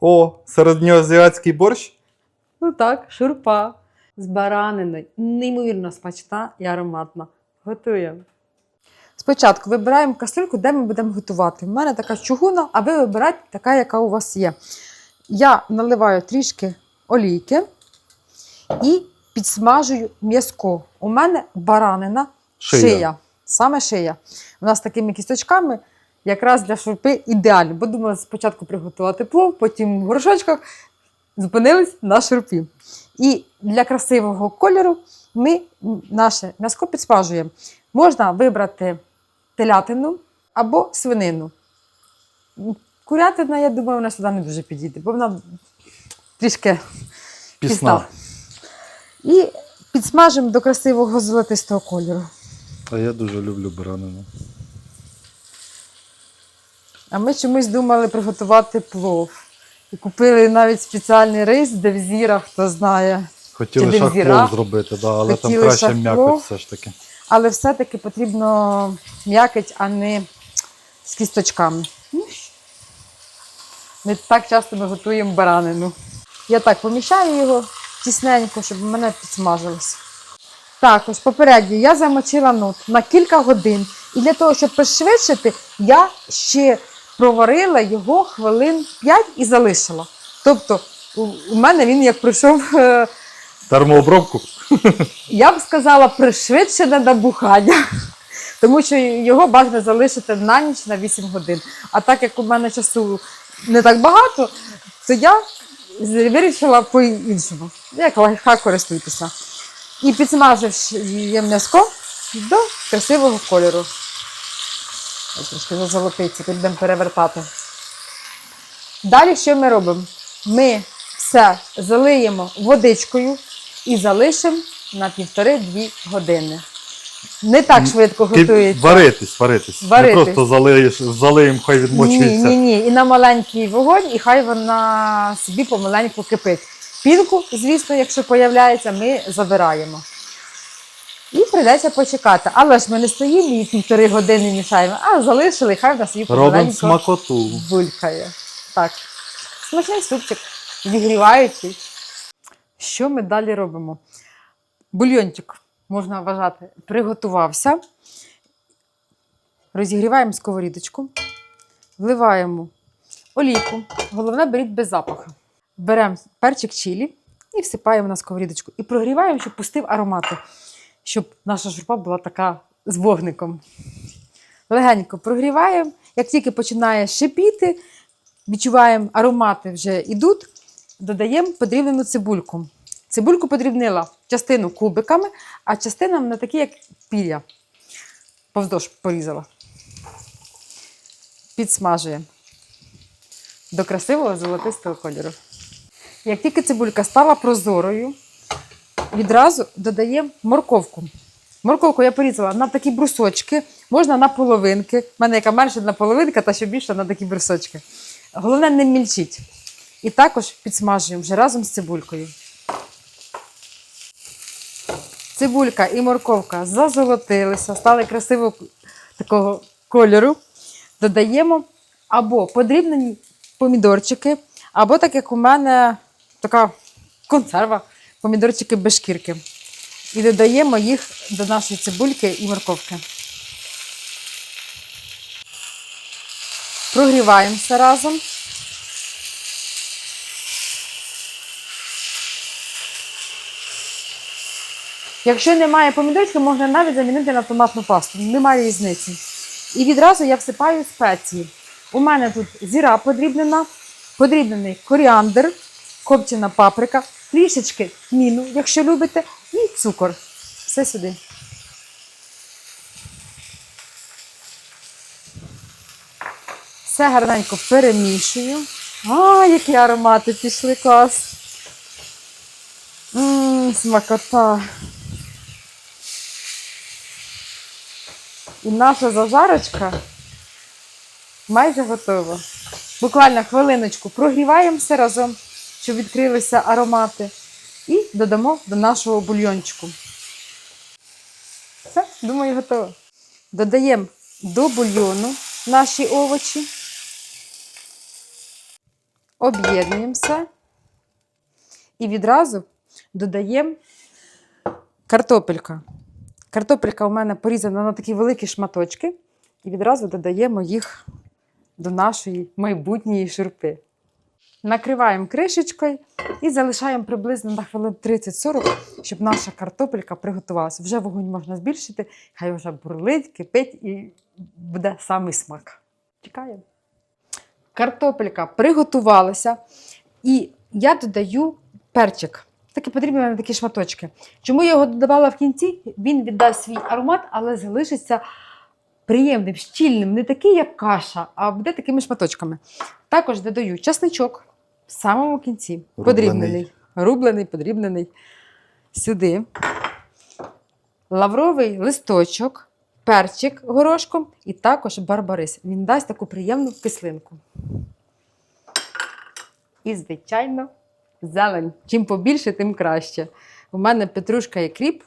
О, середньоазіатський борщ? Ну так, шурпа з бараниною. Неймовірно смачна і ароматна. Готуємо. Спочатку вибираємо кастрюльку, де ми будемо готувати. У мене така чугуна, а ви вибирайте така, яка у вас є. Я наливаю трішки олійки і підсмажую м'язко. У мене баранина, Шия. шия. Саме шия. У нас такими кісточками якраз для шурпи ідеально. Бо думала спочатку приготувати плов, потім в горшочках зупинились на шурпі. І для красивого кольору ми наше м'яско підсмажуємо. Можна вибрати телятину або свинину. Курятина, я думаю, вона сюди не дуже підійде, бо вона трішки Пісна. І підсмажимо до красивого золотистого кольору. А я дуже люблю баранину. А ми чомусь думали приготувати плов. І купили навіть спеціальний рис, де в зірах, хто знає. Хотіли Чи шахплов зробити, да, але Хотіли там краще м'якоть все ж таки. Але все-таки потрібно м'якоть, а не з кісточками. Ну, Не так часто ми готуємо баранину. Я так поміщаю його тісненько, щоб у мене підсмажилося. Також попередньо я замочила нут на кілька годин. І для того, щоб пришвидшити, я ще проварила його хвилин 5 і залишила. Тобто, у мене він як пройшов е, Термообробку? я б сказала, пришвидшене набухання. Тому що його бажано залишити на ніч на 8 годин. А так як у мене часу не так багато, то я вирішила по-іншому. Як лайфхак користуйтеся. І підсмаживши її м'язко до красивого кольору. Трошки зазолотиться, тут будемо перевертати. Далі що ми робимо? Ми все залиємо водичкою і залишимо на півтори-дві години. Не так швидко готується. Варитись, варитись. Варитись. Не просто залиєш, залиємо, хай Ні, відмочується. ні, ні. І на маленький вогонь, і хай вона собі помаленьку кипить. Пінку, звісно, якщо появляється, ми забираємо. Прийдеться почекати. Але ж ми не стоїмо і півтори години мішаємо, а залишили, хай вона собі Робимо помаленьку смакоту. булькає. Так. Смачний супчик, зігріваючий. Що ми далі робимо? Бульйончик, можна вважати, приготувався. Розігріваємо сковорідочку, вливаємо олійку. Головне, беріть без запаху. Беремо перчик чилі і всипаємо на сковорідочку. І прогріваємо, щоб пустив аромати, щоб наша шурпа була така з вогником. Легенько прогріваємо. Як тільки починає шипіти, відчуваємо, аромати вже йдуть, додаємо подрібнену цибульку. Цибульку подрібнила частину кубиками, а частина на такі, як пір'я. Повздовж порізала. Підсмажуємо до красивого золотистого кольору. Як тільки цибулька стала прозорою, відразу додаємо морковку. Морковку я порізала на такі брусочки, можна на половинки. У мене яка менша на половинка, та ще більше на такі брусочки. Головне, не мільчіть. І також підсмажуємо вже разом з цибулькою. Цибулька і морковка зазолотилися, стали красивого такого кольору. Додаємо або подрібнені помідорчики, або так як у мене така консерва, помідорчики без шкірки. І додаємо їх до нашої цибульки і морковки. Прогріваємося разом. Якщо немає помідорчика, можна навіть замінити на томатну пасту. Немає різниці. І відразу я всипаю спеції. У мене тут зіра подрібнена, подрібнений коріандр, копчена паприка, трішечки тміну, якщо любите, і цукор. Все сюди. Все гарненько перемішую. А, які аромати пішли клас. Ммм, смакота. І наша зажарочка майже готова. Буквально хвилиночку прогріваємося разом, щоб відкрилися аромати. І додамо до нашого бульйончику. Все, думаю, готово. Додаємо до бульйону наші овочі. об'єднуємо все і відразу додаємо картопелька. Картопелька у мене порізана на такі великі шматочки, і відразу додаємо їх до нашої майбутньої шурпи. Накриваємо кришечкою і залишаємо приблизно на хвилин 30-40, щоб наша картопелька приготувалася. Вже вогонь можна збільшити, хай вже бурлить, кипить і буде самий смак. Чекаємо. Картопелька приготувалася, і я додаю перчик. Такі потрібні мені такі шматочки. Чому я його додавала в кінці? Він віддасть свій аромат, але залишиться приємним, щільним, не такий, як каша, а буде такими шматочками. Також додаю часничок в самому кінці. Рублений. Подрібнений. Рублений, подрібнений. Сюди. Лавровий листочок, перчик горошком і також барбарис. Він дасть таку приємну кислинку. І, звичайно, зелень. Чим побільше, тим краще. У мене петрушка і кріп,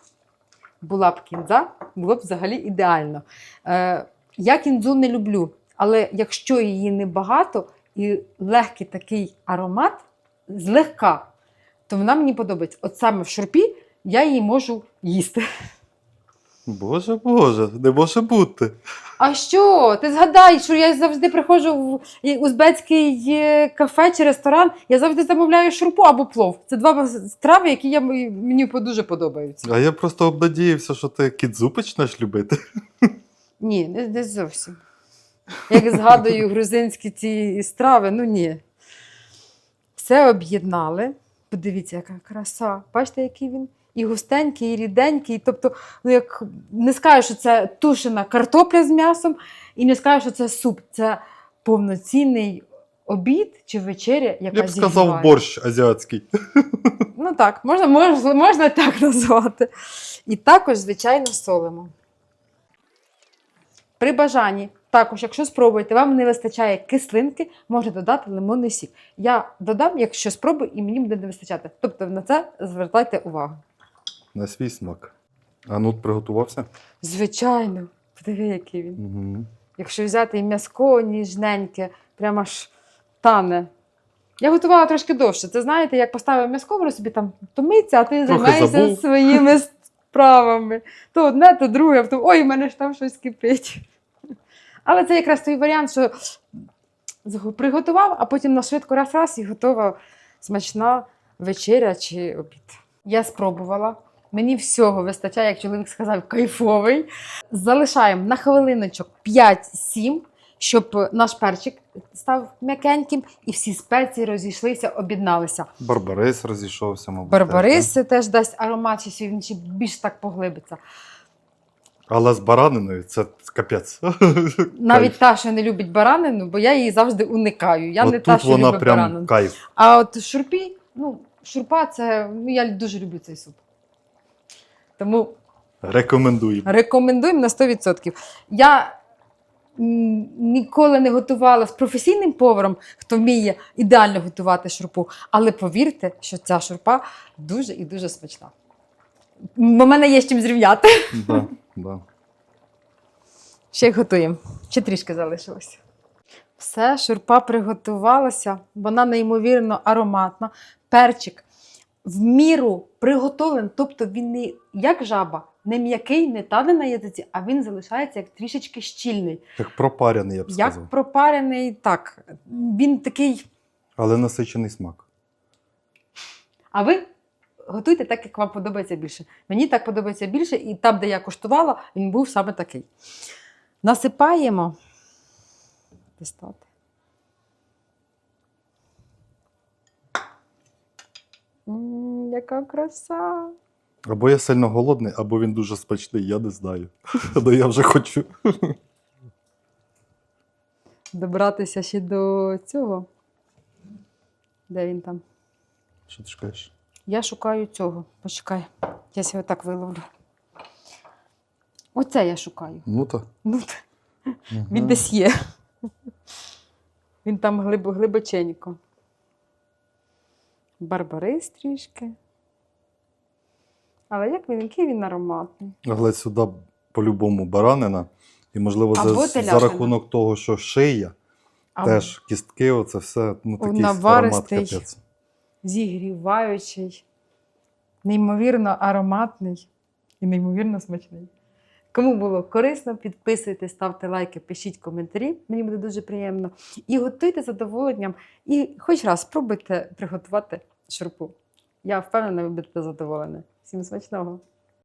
була б кінза, було б взагалі ідеально. Е, я кінзу не люблю, але якщо її небагато і легкий такий аромат, злегка, то вона мені подобається. От саме в шурпі я її можу їсти. Боже, боже, не може бути. А що? Ти згадай, що я завжди приходжу в узбецький е, кафе чи ресторан, я завжди замовляю шурпу або плов. Це два страви, які я, мені дуже подобаються. А я просто обнадіявся, що ти кідзу почнеш любити. Ні, не, не зовсім. Як згадую грузинські ці страви, ну ні. Все об'єднали. Подивіться, яка краса. Бачите, який він? І густенький, і ріденький. Тобто, ну як не скажу, що це тушена картопля з м'ясом, і не скажу, що це суп. Це повноцінний обід чи вечеря, яка Я б сказав зігріває. борщ азіатський. Ну так, можна, можна, можна так назвати. І також, звичайно, солимо. При бажанні, також, якщо спробуєте, вам не вистачає кислинки, можна додати лимонний сік. Я додам, якщо спробую, і мені буде не вистачати. Тобто на це звертайте увагу. На свій смак. А ну приготувався? Звичайно, подиви, який він. Угу. Якщо взяти і м'язко ніжненьке, прямо аж тане. Я готувала трошки довше. Це знаєте, як поставив м'язко, воно собі там томиться, а ти Трохи займаєшся забув. своїми справами. То одне, то друге, потім ой, в мене ж там щось кипить. Але це якраз той варіант, що приготував, а потім на швидко раз-раз і готова смачна вечеря чи обід. Я спробувала. Мені всього вистачає, як чоловік сказав, кайфовий. Залишаємо на хвилиночок 5-7, щоб наш перчик став м'якеньким і всі спеції розійшлися, об'єдналися. Барбарис розійшовся, мабуть. Барбарис теж, дасть аромат, чи він ще більш так поглибиться. Але з бараниною це капець. Навіть Кайф. та, що не любить баранину, бо я її завжди уникаю. Я От не та, що вона любить прям баранину. кайф. А от шурпі, ну, шурпа це. Ну, я дуже люблю цей суп. Тому Рекомендуємо. Рекомендуємо на 100%. Я ніколи не готувала з професійним поваром, хто вміє ідеально готувати шурпу. Але повірте, що ця шурпа дуже і дуже смачна. У мене є з чим зрівняти. Да, да. Ще й готуємо. Ще трішки залишилося. Все, шурпа приготувалася, вона неймовірно ароматна. Перчик в міру приготовлений, тобто він не як жаба, не м'який, не таде на язиці, а він залишається як трішечки щільний. Як пропарений, я б сказав. Як пропарений, так. Він такий. Але насичений смак. А ви готуйте так, як вам подобається більше. Мені так подобається більше, і там, де я коштувала, він був саме такий. Насипаємо. Дістати. М, Яка краса! Або я сильно голодний, або він дуже смачний, я не знаю. Але я вже хочу. Добратися ще до цього. Де він там? Що ти шукаєш? Я шукаю цього. Почекай. Я його так виловлю. Оце я шукаю. Ну то. Ну, Він десь є. Він там глиб, глибоченько. Барбарис трішки. Але як він, який він ароматний. Але сюди по-любому баранина. І, можливо, за, Або за теляшина. рахунок того, що шия, А Теж кістки, оце все, ну такий аромат капець. зігріваючий, неймовірно ароматний і неймовірно смачний. Кому було корисно, підписуйтесь, ставте лайки, пишіть коментарі. Мені буде дуже приємно. І готуйте задоволенням. І хоч раз спробуйте приготувати шурпу. Я впевнена, ви будете задоволені. Всім смачного!